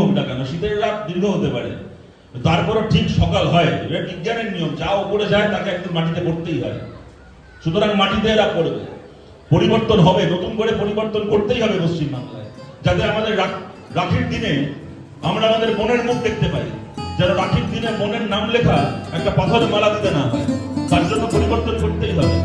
হোক না কেন, শীতের রাত দীর্ঘ হতে পারে। তারপরও ঠিক সকাল হয়। বিজ্ঞানের নিয়ম, যা উপরে যায় তাকে একদম মাটিতে পড়তেই হয়। সুতরাং মাটিতে এরা পড়বে। পরিবর্তন হবে, নতুন করে পরিবর্তন করতেই হবে পশ্চিমবাংলায়, যাতে আমাদের রাখির দিনে আমরা আমাদের মনের মুখ দেখতে পাই, যেন রাখির দিনে মনের নাম লেখা একটা পাথরে মালা দিতে না হয়। তার জন্য পরিবর্তন করতেই হবে।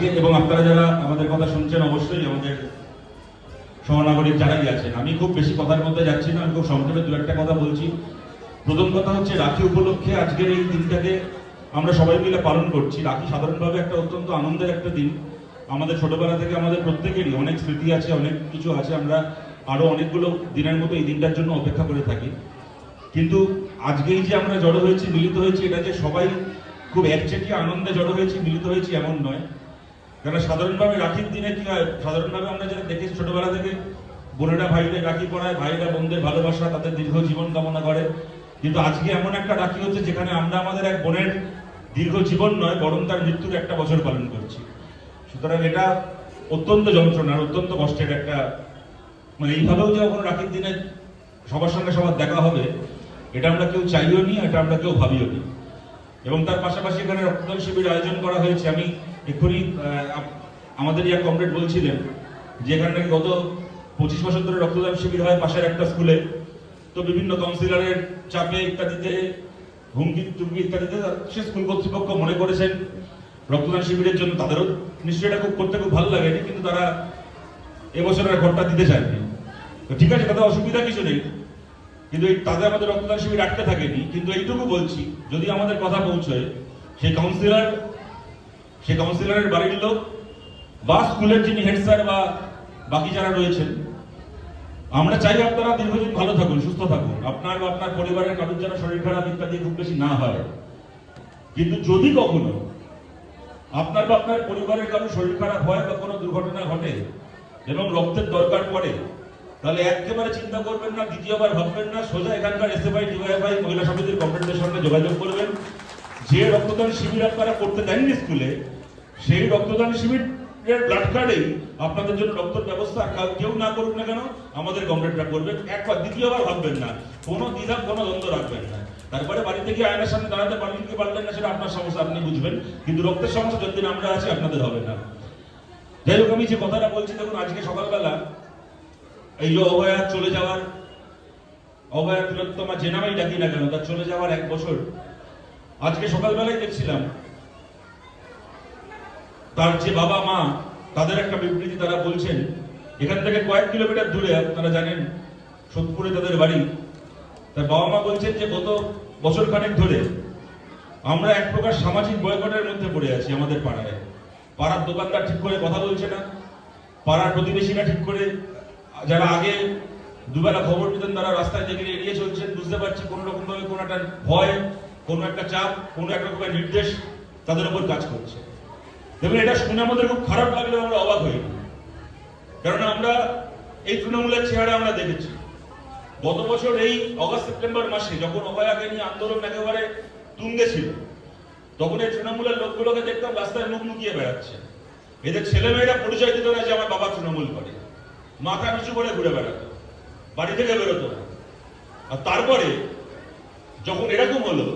আজকে এবং আপনারা যারা আমাদের কথা শুনছেন অবশ্যই আমাদের সহনাগরিক যারাই আছেন, আমি খুব বেশি কথার মধ্যে যাচ্ছি না, আমি খুব সংক্ষেপে দু একটা কথা বলছি। প্রথম কথা হচ্ছে রাখি উপলক্ষে আজকের এই দিনটাকে আমরা সবাই মিলে পালন করছি। রাখি সাধারণভাবে একটা অত্যন্ত আনন্দের একটা দিন। আমাদের ছোটবেলা থেকে আমাদের প্রত্যেকেরই অনেক স্মৃতি আছে, অনেক কিছু আছে। আমরা আরও অনেকগুলো দিনের মতো এই দিনটার জন্য অপেক্ষা করে থাকি। কিন্তু আজকেই যে আমরা জড়ো হয়েছি, মিলিত হয়েছি, এটা যে সবাই খুব একচেটিয়া আনন্দে জড়ো হয়েছি, মিলিত হয়েছি এমন নয়। কেন সাধারণভাবে রাখির দিনে কি হয়? সাধারণভাবে আমরা যেটা দেখেছি ছোটবেলা থেকে, বোনেরা ভাইদের রাখি পড়ায় ভাইরা, বোনদের ভালোবাসা, তাদের দীর্ঘ জীবন কামনা করে। কিন্তু আজকে এমন একটা রাখি হচ্ছে যেখানে আমরা আমাদের এক বোনের দীর্ঘ জীবন নয়, বরং তার মৃত্যুর একটা বছর পালন করছি। সুতরাং এটা অত্যন্ত যন্ত্রণার, অত্যন্ত কষ্টের একটা মানে এইভাবেও যে কোনো রাখির দিনে সবার সঙ্গে সবার দেখা হবে, এটা আমরা কেউ চাইও নি, এটা আমরা কেউ ভাবিও নি। এবং তার পাশাপাশি এখানে রক্তদান শিবির আয়োজন করা হয়েছে। আমি এক্ষুনি আমাদের এক কমরেড বলছিলেন যে এখানে নাকি গত পঁচিশ বছর ধরে রক্তদান শিবির হয় পাশের একটা স্কুলে। তো বিভিন্ন কাউন্সিলরের চাপে ইত্যাদিতে, হুমকি টুমকি ইত্যাদিতে সে স্কুল কর্তৃপক্ষ মনে করেছেন রক্তদান শিবিরের জন্য তাদেরও নিশ্চয়ই এটা খুব করতে খুব ভালো লাগেনি, কিন্তু তারা এবছর আর ঘরটা দিতে চায়নি। তো ঠিক আছে, তাতে অসুবিধা কিছু নেই। কিন্তু এই তাদের আমাদের রক্তদান শিবির আটকে থাকেনি, কিন্তু এইটুকু বলছি, যদি আমাদের কথা পৌঁছয়, সেই কাউন্সিলর সেই কাউন্সিলরের বাড়ির লোক বা স্কুলের যিনি হেড স্যার বা বাকি যারা রয়েছেন, আমরা চাই আপনারা দীর্ঘদিন ভালো থাকুন, সুস্থ থাকুন। আপনার বা আপনার পরিবারের কারোর যেন শরীর খারাপ ইত্যাদি খুব বেশি না হয়। কিন্তু যদি কখনো আপনার বা আপনার পরিবারের কারও শরীর খারাপ হয় বা কোনো দুর্ঘটনা ঘটে এবং রক্তের দরকার পড়ে, তাহলে একেবারে চিন্তা করবেন না, দ্বিতীয়বার ভাববেন না, সোজা এখানকার এসএফআই ডিওয়াইফআই মহিলা সমিতির কমরেডদের সঙ্গে যোগাযোগ করবেন। যে রক্তদান শিবির আপনারা করতে দেননি স্কুলে, সেই রক্তদান শিবিরের ব্লাড কার্ডেই আপনাদের জন্য রক্তের ব্যবস্থা কেউ না করুক না কেন, আমাদের কমরেডরা করবেন। একবার দ্বিতীয়বার ভাববেন না। কোনো দ্বিধা, কোনো দ্বন্দ্ব রাখবেন না। তারপরে বাড়িতে গিয়ে আয়নার সামনে দাঁড়াতে পারলেন কি পারলেন না, সেটা আপনার সমস্যা, আপনি বুঝবেন। কিন্তু রক্তের সমস্যা যতদিন আমরা আছি, আপনাদের হবে না। যাই হোক, আমি যে কথাটা বলছি, দেখুন, আজকে সকালবেলা এই যে অভয়া চলে যাওয়ার অভয়া তিলোত্তমা যে নামেই ডাকি না কেন, তার চলে যাওয়ার এক বছর আজকে সকালবেলায় দেখছিলাম তার যে বাবা, মা, তাদের একটা বিবৃতি তারা বলছেন, এখান থেকে কয়েক কিলোমিটার দূরে, আপনারা জানেন, সোদপুরে তাদের বাড়ি। তার বাবা মা বলছেন যে, গত বছর খানেক ধরে আমরা এক প্রকার সামাজিক বয়কটের মধ্যে পড়ে আছি আমাদের পাড়ায়। পাড়ার দোকানদার ঠিক করে কথা বলছে না, পাড়ার প্রতিবেশীরা ঠিক করে, যারা আগে দুবেলা খবর নিতেন তারা রাস্তায় দেখে এড়িয়ে চলছেন, বুঝতে পারছি কোনো রকমভাবে কোনো একটা ভয় কোনো একটা চাপ, কোনো এক রকমের নির্দেশ তাদের উপর কাজ করছে। দেখুন, এটা শুনে আমাদের খুব খারাপ লাগলে আমরা অবাক হই কারণ আমরা এই তৃণমূলের চেহারা আমরা দেখেছি। গত বছর এই অগস্ট সেপ্টেম্বর মাসে যখন অভয়াকে নিয়ে আন্দোলন একেবারে তুঙ্গে ছিল, তখন এই তৃণমূলের লোকগুলোকে দেখতাম রাস্তায় মুখ লুকিয়ে বেড়াচ্ছে। এদের ছেলেমেয়েরা পরিচয় দিত না যে আমার বাবা তৃণমূল করে। মাথা নিচু করে ঘুরে বেড়াতো, বাড়ি থেকে বেরোতো আর তারপরে যখন এরকম হলো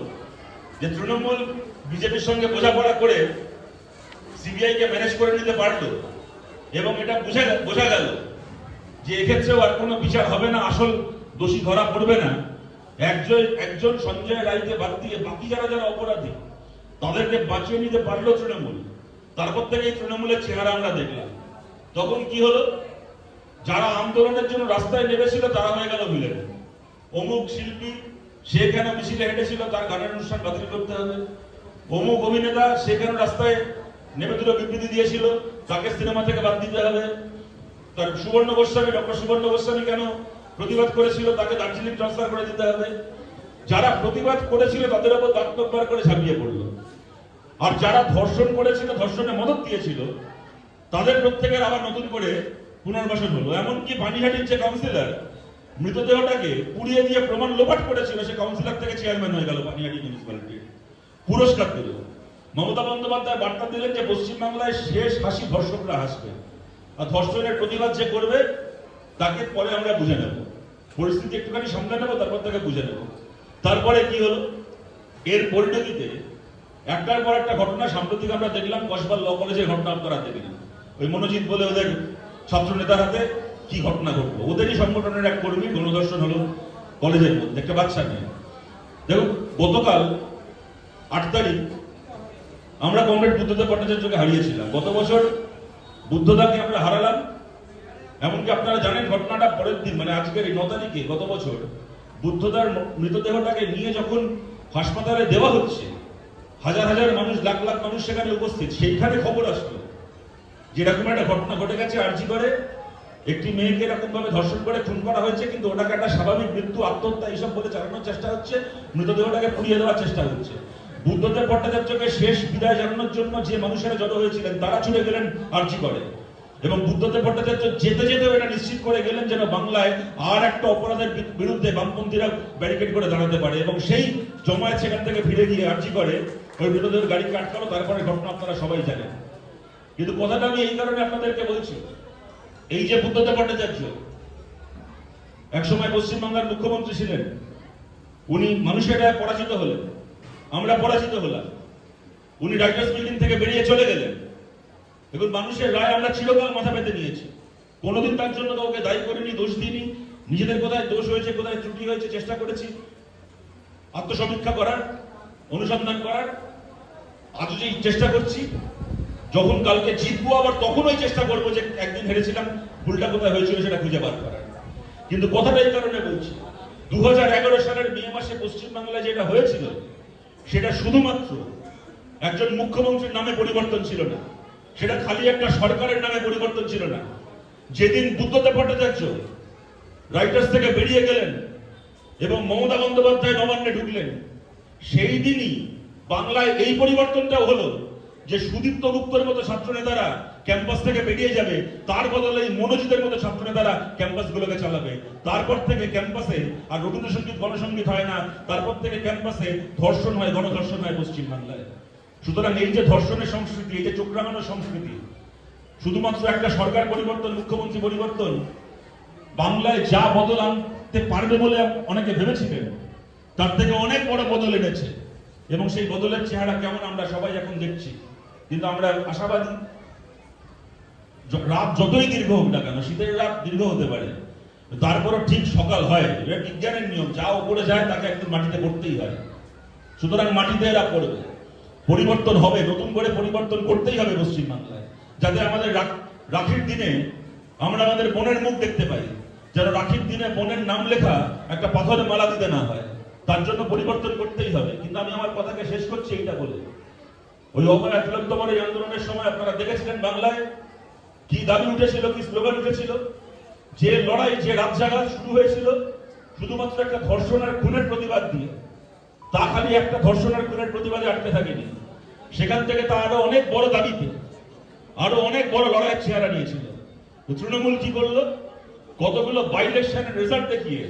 যে তৃণমূল বিজেপির সঙ্গে বোঝাপড়া করে সিবিআই কে ম্যানেজ করে নিতে পারল এবং এটা বোঝা বোঝা গেল যে এক্ষেত্রেও আর কোনো বিচার হবে না, আসল দোষী ধরা পড়বে না। একজন একজন সঞ্জয় রায়কে বাদ দিয়ে বাকি যারা যারা অপরাধী, তাদেরকে বাঁচিয়ে নিতে পারল তৃণমূল। তারপর থেকে এই তৃণমূলের চেহারা আমরা দেখলাম। তখন কি হলো? যারা আন্দোলনের জন্য রাস্তায় নেমেছিল, তারা হয়ে গেল ভিলেন অমুক শিল্পী সে কেন মিছিলে হেঁটেছিল, তার গানের অনুষ্ঠান বাতিল করতে হবে। অমুক অভিনেতা সে কেন রাস্তায় নেমে দুটো বিবৃতি দিয়েছিল? তাকে সিনেমা থেকে বাদ দিতে হবে। তার সুবর্ণ গোস্বামী, ডক্টর সুবর্ণ গোস্বামী কেন প্রতিবাদ করেছিল? তাকে দার্জিলিং ট্রান্সফার করে দিতে হবে। যারা প্রতিবাদ করেছিল, তাদের উপর দাঁতবার করে ঝাঁপিয়ে পড়ল। আর যারা ধর্ষণ করেছিল, ধর্ষণে মদত দিয়েছিল, তাদের প্রত্যেকের আবার নতুন করে পুনর্বাসন হলো। এমনকি পানিহাটির যে কাউন্সিলর মৃতদেহটাকে পুড়িয়ে দিয়ে প্রমাণ লোপাট করেছিল, সে কাউন্সিলর থেকে চেয়ারম্যান হয়ে গেল পানিহাটি মিউনিসিপ্যালিটির পুরস্কার দিল মমতা বন্দ্যোপাধ্যায় বার্তা দিলেন যে পশ্চিমবাংলায় শেষ হাসি ধর্ষকরা হাসবে। আর ধর্ষণের প্রতিবাদ যে করবে, তাকে পরে আমরা বুঝে নেব। পরিস্থিতি একটুখানি সামলে নেব, তারপর তাকে বুঝে নেব। তারপরে কি হলো? এর পরিণতিতে একটার পর একটা ঘটনা সাম্প্রতিক আমরা দেখলাম কসবার ল কলেজের ঘটনা আপনারা দেখলেন ওই মনোজিৎ বলে ওদের ছাত্র নেতার হাতে কি ঘটনা ঘটলো? ওদেরই সংগঠনের এক কর্মী গণধর্ষণ হলো কলেজের মধ্যে, একটা বাচ্চা মেয়ে দেখুন, গতকাল আট তারিখ আমরা কমরেড বুদ্ধদেব ভট্টাচার্যকে হারিয়েছিলাম। গত বছর বুদ্ধদাকে আমরা হারালাম। এমনকি আপনারা জানেন ঘটনাটা পরের দিন মানে আজকের এই ন তারিখে, গত বছর বুদ্ধদার মৃতদেহটাকে নিয়ে যখন হাসপাতালে দেওয়া হচ্ছে, হাজার হাজার মানুষ, লাখ লাখ মানুষ সেখানে উপস্থিত। সেইখানে খবর আসলো যেরকম একটা ঘটনা ঘটে গেছে, আর্জি করে। একটি মেয়েকে এরকম ভাবে ধর্ষণ করে খুন করা হয়েছে, কিন্তু ওটাকে একটা স্বাভাবিক মৃত্যু, আত্মহত্যা, এইসব বলে চালানোর চেষ্টা হচ্ছে, মৃতদেহটাকে পুড়িয়ে দেওয়ার চেষ্টা হচ্ছে। বুদ্ধদেব ভট্টাচার্যকে শেষ বিদায় জানানোর জন্য যে মানুষেরা জড়ো হয়েছিলেন, তারা ছুটে গেলেন আর্জি করে। এবং বুদ্ধদেব ভট্টাচার্য যেতে যেতে এটা নিশ্চিত করে গেলেন যেন বাংলায় আর একটা অপরাধের বিরুদ্ধে বামপন্থীরা ব্যারিকেড করে দাঁড়াতে পারে। এবং সেই জমায়েত সেখান থেকে ফিরে গিয়ে আর্জি করে, ওই মৃতদেহের গাড়ি আটকালো, তারপরে ঘটনা আপনারা সবাই জানেন। কিন্তু কথাটা আমি এই কারণে আপনাদেরকে বলছি এই যে বুদ্ধদেব ভট্টাচার্য, একসময় পশ্চিমবাংলার মুখ্যমন্ত্রী ছিলেন, উনি মানুষের পরাজিত হলেন, আমরা পরাজিত হলাম। উনি রাইটার্স বিল্ডিং থেকে বেরিয়ে চলে গেলেন। এখন মানুষের রায় আমরা চিরকাল মাথা পেতে নিয়েছি। কোনোদিন তার জন্য কাউকে দায়ী করিনি, দোষ দিইনি। নিজেদের কোথায় দোষ হয়েছে, কোথায় ত্রুটি হয়েছে চেষ্টা করেছি। আত্মসমীক্ষা করার, অনুসন্ধান করার আজ যেই চেষ্টা করছি যখন কালকে জিতবো আবার তখন ওই চেষ্টা করব যে একদিন হেরেছিলাম, ভুলটা কোথায় হয়েছিল সেটা খুঁজে বার করার। কিন্তু কথাটা এই কারণে বলছি দু হাজার এগারো সালের মে মাসে পশ্চিমবাংলায় যেটা হয়েছিল, সেটা শুধুমাত্র একজন মুখ্যমন্ত্রীর নামে পরিবর্তন ছিল না, সেটা খালি একটা সরকারের নামে পরিবর্তন ছিল না। যেদিন বুদ্ধদেব ভট্টাচার্য রাইটার্স থেকে বেরিয়ে গেলেন এবং মমতা বন্দ্যোপাধ্যায় নবান্নে ঢুকলেন, সেই দিনই বাংলায় এই পরিবর্তনটাও হলো। যে সুদীপ্ত গুপ্তর মতো ছাত্র নেতারা ক্যাম্পাস থেকে বেরিয়ে যাবে, তার বদলে এই মনোজিতের মতো ছাত্র নেতারা ক্যাম্পাস গুলোকে চালাবে। তারপর থেকে ক্যাম্পাসে আর রবীন্দ্রসঙ্গীত গণসঙ্গীত হয় না, তারপর থেকে ক্যাম্পাসে ধর্ষণ হয়, গণধর্ষণ হয় পশ্চিম বাংলায় সুতরাং এই যে ধর্ষণের সংস্কৃতি, এই যে চোখ রাঙানোর সংস্কৃতি, শুধুমাত্র একটা সরকার পরিবর্তন, মুখ্যমন্ত্রী পরিবর্তন, বাংলায় যা বদল আনতে পারবে বলে অনেকে ভেবেছিলেন, তার থেকে অনেক বড় বদল এনেছে। এবং সেই বদলের চেহারা কেমন আমরা সবাই এখন দেখছি। কিন্তু আমরা আশাবাদী। রাত যতই দীর্ঘ হোক না কেন, শীতের রাত দীর্ঘ হতে পারে। তারপরও ঠিক সকাল হয়। বিজ্ঞানের নিয়ম, যা উপরে যায় তাকে একদম মাটিতে পড়তেই হয়। সুতরাং মাটিতে এরা পড়বে। পরিবর্তন হবে, নতুন করে পরিবর্তন করতেই হবে পশ্চিমবাংলায়। যাতে আমাদের রাখির দিনে আমরা আমাদের বোনের মুখ দেখতে পাই। যেন রাখির দিনে বোনের নাম লেখা একটা পাথরে মালা দিতে না হয়। তার জন্য পরিবর্তন করতেই হবে। কিন্তু আমি আমার কথাকে শেষ করছি এইটা বলে। ওই অভয়া তিলোত্তমার এই আন্দোলনের সময় আপনারা দেখেছিলেন বাংলায় কি দাবি উঠেছিল, কি স্লোগান উঠেছিল? যে লড়াই, যে রাত জাগা শুরু হয়েছিল, শুধুমাত্র একটা ধর্ষণ আর খুনের প্রতিবাদ দিয়ে। তা খালি একটা ধর্ষণ আর খুনের প্রতিবাদে আটকে থাকেনি। সেখান থেকে তা আরও অনেক বড় দাবিতে, আরও অনেক বড় লড়াইয়ের চেহারা নিয়েছিল। তৃণমূল কি করল? কতগুলো বাই ইলেকশনের রেজাল্ট দেখিয়ে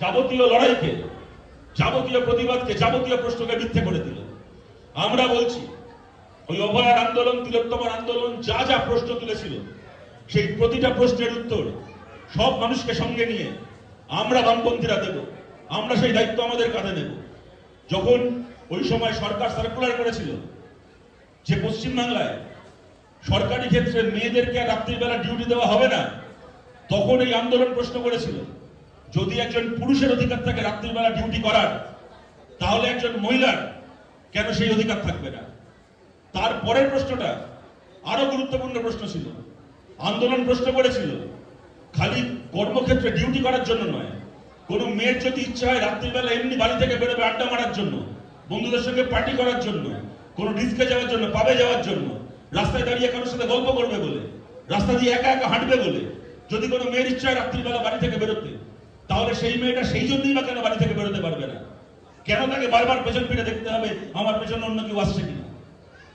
যাবতীয় লড়াইকে, যাবতীয় প্রতিবাদকে, যাবতীয় প্রশ্নকে মিথ্যে করে দিল। আমরা বলছি, ওই অভয়ার আন্দোলন, তিলোত্তমার আন্দোলন যা যা প্রশ্ন তুলেছিল, সেই প্রতিটা প্রশ্নের উত্তর সব মানুষকে সঙ্গে নিয়ে আমরা বামপন্থীরা দেব, আমরা সেই দায়িত্ব আমাদের কাঁধে নেব। যখন ওই সময় সরকার সার্কুলার করেছিল, যে পশ্চিমবাংলায় সরকারি ক্ষেত্রে মেয়েদেরকে রাত্রিবেলা ডিউটি দেওয়া হবে না, তখন এই আন্দোলন প্রশ্ন করেছিল, যদি একজন পুরুষের অধিকার থাকে রাত্রিবেলা ডিউটি করার, তাহলে একজন মহিলার কেন সেই অধিকার থাকবে না? তার পরের প্রশ্নটা আরও গুরুত্বপূর্ণ প্রশ্ন ছিল। আন্দোলন প্রশ্ন করেছিল। খালি কর্মক্ষেত্রে ডিউটি করার জন্য নয়। কোনো মেয়ের যদি ইচ্ছা হয় রাত্রিবেলা এমনি বাড়ি থেকে বেরোবে আড্ডা মারার জন্য, বন্ধুদের সঙ্গে পার্টি করার জন্য, কোনো ডিস্কে যাওয়ার জন্য পাবে যাওয়ার জন্য, রাস্তায় দাঁড়িয়ে কারোর সাথে গল্প করবে বলে, রাস্তা দিয়ে একা একা হাঁটবে বলে, যদি কোনো মেয়ের ইচ্ছা হয় রাত্রিবেলা বাড়ি থেকে বেরোতে, তাহলে সেই মেয়েটা সেই জন্যই বা কেন বাড়ি থেকে বেরোতে পারবে না? কেন তাকে বারবার পেছন ফিরে দেখতে হবে? আমার পেছনে অন্য কেউ আসছে কিনা?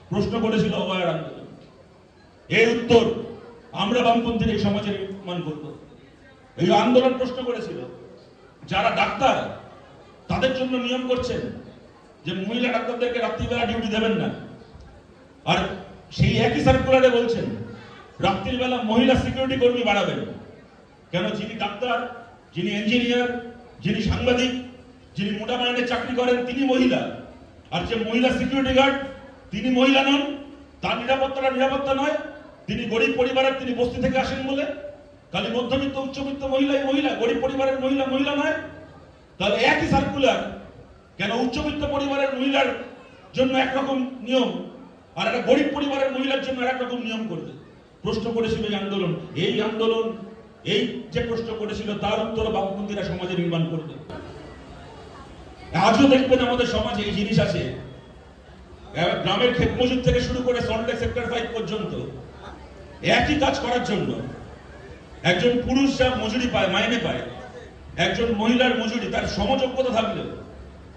প্রশ্ন করেছিল অভয়ের আন্দোলন এর উত্তর আমরা বামপন্থীর এই সমাজের মান করব। এই আন্দোলন প্রশ্ন করেছিল। যারা ডাক্তার, তাদের জন্য নিয়ম করছেন যে মহিলা ডাক্তারদেরকে রাত্রিবেলা ডিউটি দেবেন না। আর সেই একই সার্কুলারে বলছেন, রাত্রিবেলা মহিলা সিকিউরিটি কর্মী বাড়াবেন। কেন যিনি ডাক্তার, যিনি ইঞ্জিনিয়ার যিনি সাংবাদিক যিনি মোটা মাইনে চাকরি করেন তিনি মহিলা। আর যে মহিলা সিকিউরিটি গার্ড তিনি মহিলা নন, তার নিরাপত্তাটা নিরাপত্তা নয়। তিনি গরিব পরিবারের তিনি বস্তি থেকে আসেন বলে। খালি মধ্যবিত্ত, উচ্চবিত্ত মহিলাই মহিলা, গরিব পরিবারের মহিলা মহিলা নয়। তাহলে একই সার্কুলার কেন উচ্চবিত্ত পরিবারের মহিলার জন্য একরকম নিয়ম, আর একটা গরিব পরিবারের মহিলার জন্য একরকম নিয়ম করবে? প্রশ্ন করেছিল এই আন্দোলন। এই আন্দোলন, এই যে প্রশ্ন করেছিল, তার উত্তর বামপন্থীরা সমাজে নির্মাণ করবে। আজও দেখবেন আমাদের সমাজে এই জিনিস আছে। গ্রামের ক্ষেত মজুর থেকে শুরু করে সল্টলেক সেক্টর ফাইভ পর্যন্ত একই কাজ করার জন্য একজন পুরুষ যা মজুরি পায়, মাইনে পায়, একজন মহিলার মজুরি, তার সমযোগ্যতা থাকলেও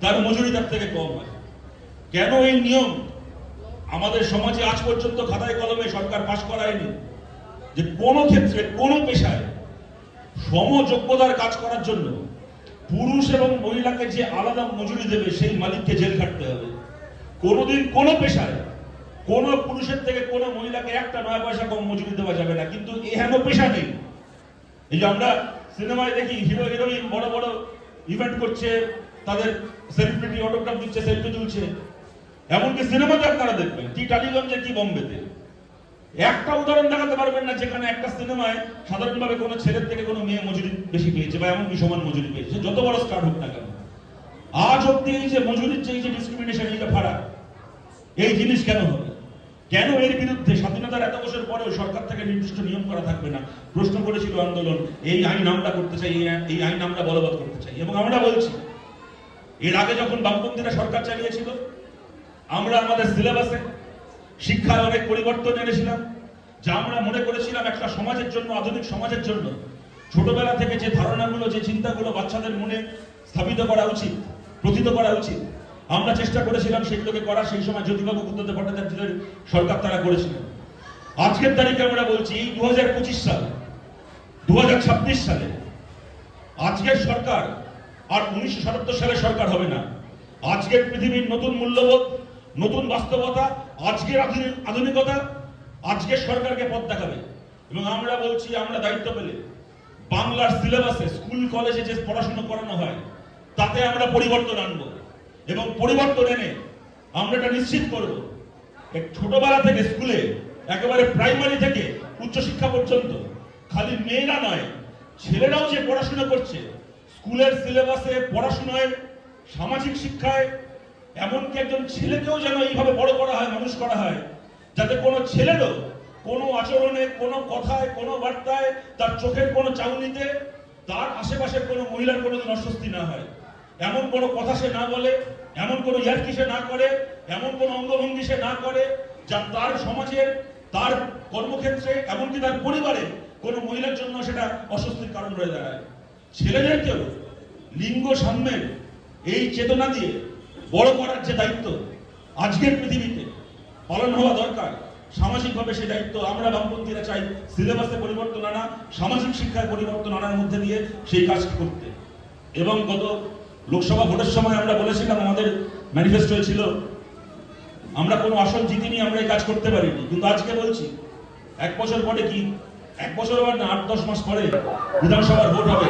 তার মজুরি তার থেকে কম হয়। কেন এই নিয়ম? আমাদের সমাজে আজ পর্যন্ত খাতায় কলমে সরকার পাশ করায়নি যে কোনো ক্ষেত্রে, কোনো পেশায় সমযোগ্যতার কাজ করার জন্য পুরুষ এবং মহিলাকে যে আলাদা মজুরি দেবে, সেই মালিককে জেল খাটতে হবে। কোনোদিন কোনো পেশায় কোনো পুরুষের থেকে কোনো মহিলাকে একটা নয় পয়সা কম মজুরি দেওয়া যাবে না। কিন্তু এহেন পেশা নেই। এই যে আমরা সিনেমায় দেখি, হিরো, হিরোইন বড় বড় ইভেন্ট করছে, তাদের সেলিব্রিটি অটোগ্রাফ দিচ্ছে সেলফি তুলছে। এমনকি সিনেমাতে আপনারা দেখবেন কি টালিগঞ্জে কি বোম্বেতে? একটা উদাহরণ দেখাতে পারবেন না, যেখানে একটা সিনেমায় সাধারণভাবে কোনো ছেলের থেকে কোনো মেয়ে মজুরি বেশি পেয়েছে বা এমনকি সমান মজুরি পেয়েছে। যত বড় স্টার্ট হোক না কেন। আজ অব্দি এই যে মজুরির যে এই যে ডিসক্রিমিনেশন এই ফারাক। এই জিনিস কেন হবে? কেন এর বিরুদ্ধে স্বাধীনতার এত বছর পরেও সরকার থেকে নির্দিষ্ট নিয়ম করা থাকবে না? প্রশ্ন করেছিল আন্দোলন, এই আইন আমরা করতে চাই, এই আইন আমরা বলবৎ করতে চাই। এবং আমরা বলছি, এর আগে যখন বামপন্থীরা সরকার চালিয়েছিল, আমরা আমাদের সিলেবাসে শিক্ষায় অনেক পরিবর্তন এনেছিলাম, যা আমরা মনে করেছিলাম একটা সমাজের জন্য, আধুনিক সমাজের জন্য। ছোটবেলা থেকে যে ধারণাগুলো, যে চিন্তাগুলো বাচ্চাদের মনে স্থাপিত করা উচিত, প্রথিত করা উচিত, আমরা চেষ্টা করেছিলাম সেগুলোকে করা, সেই সময় জ্যোতিবাবু বুদ্ধদেব ভট্টাচার্যের সরকার তারা করেছিলেন। আজকের তারিখে আমরা বলছি এই দু হাজার পঁচিশ সালে দু সালে। আজকের সরকার আর উনিশশো সালের সরকার হবে না। আজকের পৃথিবীর নতুন মূল্যবোধ, নতুন বাস্তবতা আজকের আধুনিক- আধুনিকতা আজকের সরকারকে পথ দেখাবে। এবং আমরা বলছি, আমরা দায়িত্ব পেলে বাংলার সিলেবাসে স্কুল কলেজে যে পড়াশোনা করানো হয়, তাতে আমরা পরিবর্তন আনব। এবং পরিবর্তন এনে আমরা এটা নিশ্চিত করব ছোটবেলা থেকে স্কুলে একেবারে প্রাইমারি থেকে উচ্চশিক্ষা পর্যন্ত খালি মেয়েরা নয়, ছেলেরাও যে পড়াশোনা করছে স্কুলের সিলেবাসে পড়াশোনায়, সামাজিক শিক্ষায় এমনকি একজন ছেলেকেও যেন এইভাবে বড় করা হয়, মানুষ করা হয়, যাতে কোনো ছেলেরও কোনো আচরণে, কোনো কথায়, কোনো বার্তায়, তার চোখের কোনো চাউনিতে, তার আশেপাশের কোনো মহিলার কোনোদিন অস্বস্তি না হয়। এমন কোনো কথা সে না বলে, এমন কোনো ইয়ার্কি সে না করে, এমন কোনো অঙ্গভঙ্গি সে না করে, যা তার সমাজের, তার কর্মক্ষেত্রে, এমনকি তার পরিবারে কোনো মহিলার জন্য সেটা অস্বস্তির কারণ হয়ে দাঁড়ায়। ছেলেদেরকেও লিঙ্গ সাম্যের এই চেতনা দিয়ে বড় করার যে দায়িত্ব আজকের পৃথিবীতে পালন হওয়া দরকার, সামাজিকভাবে সেই দায়িত্ব আমরা বামপন্থীরা চাই সিলেবাসে পরিবর্তন আনা, সামাজিক শিক্ষার পরিবর্তন আনার মধ্যে দিয়ে সেই কাজ করতে। এবং গত লোকসভা ভোটের সময় আমরা বলেছিলাম, আমাদের ম্যানিফেস্টো ছিল, আমরা কোনো আসন জিতিনি, আমরা এই কাজ করতে পারিনি। কিন্তু আজকে বলছি, এক বছর পরে কি, এক বছর পর না, আট দশ মাস পরে বিধানসভার ভোট হবে।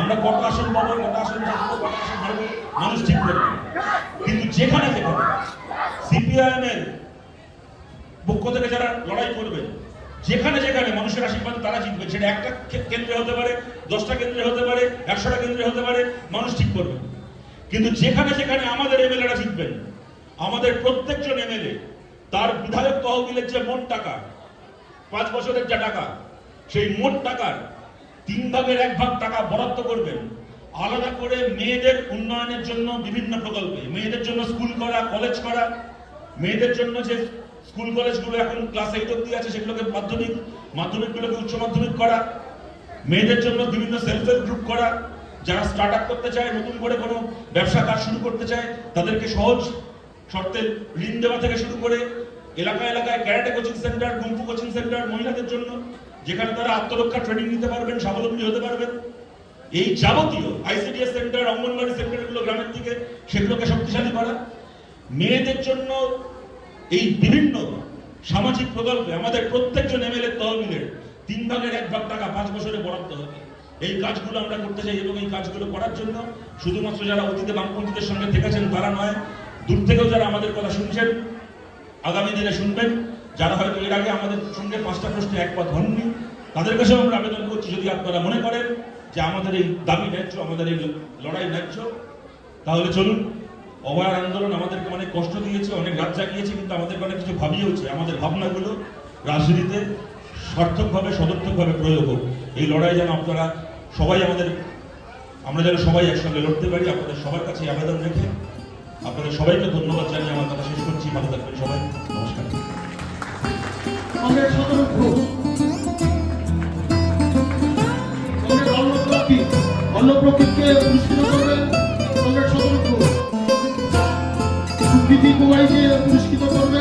আমরা কত আসন পাবো কত আসন জিতবো কত আসন হারবো, মানুষ ঠিক করবে কিন্তু যেখানে যেখানে সিপিআইএম এর পক্ষ থেকে যারা লড়াই করবেন যেখানে যেখানে মানুষের আশীর্বাদ তারা জিতবে। সেটা একটা কেন্দ্রে হতে পারে, দশটা কেন্দ্রে হতে পারে, একশোটা কেন্দ্রে হতে পারে, মানুষ ঠিক করবে। কিন্তু যেখানে সেখানে আমাদের এমএলএরা জিতবেন, আমাদের প্রত্যেকজন এমএলএ, তার বিধায়ক তহবিলের যে মোট টাকা, পাঁচ বছরের যা টাকা, সেই মোট টাকার তিন ভাগের এক ভাগ টাকা বরাদ্দ করবেন, আলাদা করে মেয়েদের উন্নয়নের জন্য বিভিন্ন প্রকল্পে, মেয়েদের জন্য স্কুল করা, কলেজ করা, মেয়েদের জন্য যে স্কুল কলেজগুলো এখন ক্লাস এইট অব্দি আছে, সেগুলোকে মাধ্যমিক, মাধ্যমিকগুলোকে উচ্চ মাধ্যমিক করা। মেয়েদের জন্য বিভিন্ন সেলফ হেল্প গ্রুপ করা। যারা স্টার্ট আপ করতে চায়, নতুন করে কোনো ব্যবসা কাজ শুরু করতে চায়, তাদেরকে সহজ শর্তে ঋণ দেওয়া থেকে শুরু করে এলাকা এলাকায় karate coaching centre kung fu coaching centre মহিলাদের জন্য, যেখানে তারা আত্মরক্ষা ট্রেনিং নিতে পারবেন, স্বাবলম্বী হতে পারবেন। এই যাবতীয় আইসিডিএস সেন্টার অঙ্গনবাড়ি সেন্টারগুলো গ্রামের দিকে, সেগুলোকে শক্তিশালী করা। মেয়েদের জন্য এই বিভিন্ন সামাজিক প্রকল্পে আমাদের প্রত্যেকজন এমএলএ তহবিলের তিন ভাগের এক ভাগ টাকা পাঁচ বছরে বরাদ্দ হবে। এই কাজগুলো আমরা করতে চাই এবং এই কাজগুলো করার জন্য শুধুমাত্র যারা অতীতে বামপন্থীদের সঙ্গে থেকেছেন তারা নয়, দূর থেকেও যারা আমাদের কথা শুনছেন, আগামী দিনে শুনবেন, যারা হয়তো এর আগে আমাদের সঙ্গে পাঁচটা প্রশ্নে একমত হননি, তাদের কাছেও আমরা আবেদন করছি যদি আপনারা মনে করেন যে আমাদের এই দাবি ন্যায্য, আমাদের এই লড়াই ন্যায্য, তাহলে চলুন অভয়ার আন্দোলন আমাদেরকে অনেক কষ্ট দিয়েছে, অনেক রাত জাগিয়েছে, কিন্তু আমাদেরকে অনেক কিছু ভাবিয়েওছে আমাদের ভাবনাগুলো রাজনীতিতে সার্থকভাবে, সদর্থকভাবে প্রয়োগ হোক। এই লড়াই যেন আপনারা সবাই আমাদের, আমরা যেন সবাই একসঙ্গে লড়তে পারি, আপনাদের সবার কাছে আবেদন রেখে আপনাদের সবাইকে ধন্যবাদ জানিয়ে আমার কথা শেষ করছি। ভালো থাকবেন সবাই। নমস্কার। অন্নপ্রকৃতকে পুরস্কৃত করবেন। কংগ্রেস সদর গ্রুপ সুকৃতি কুমারীকে পুরস্কৃত করবেন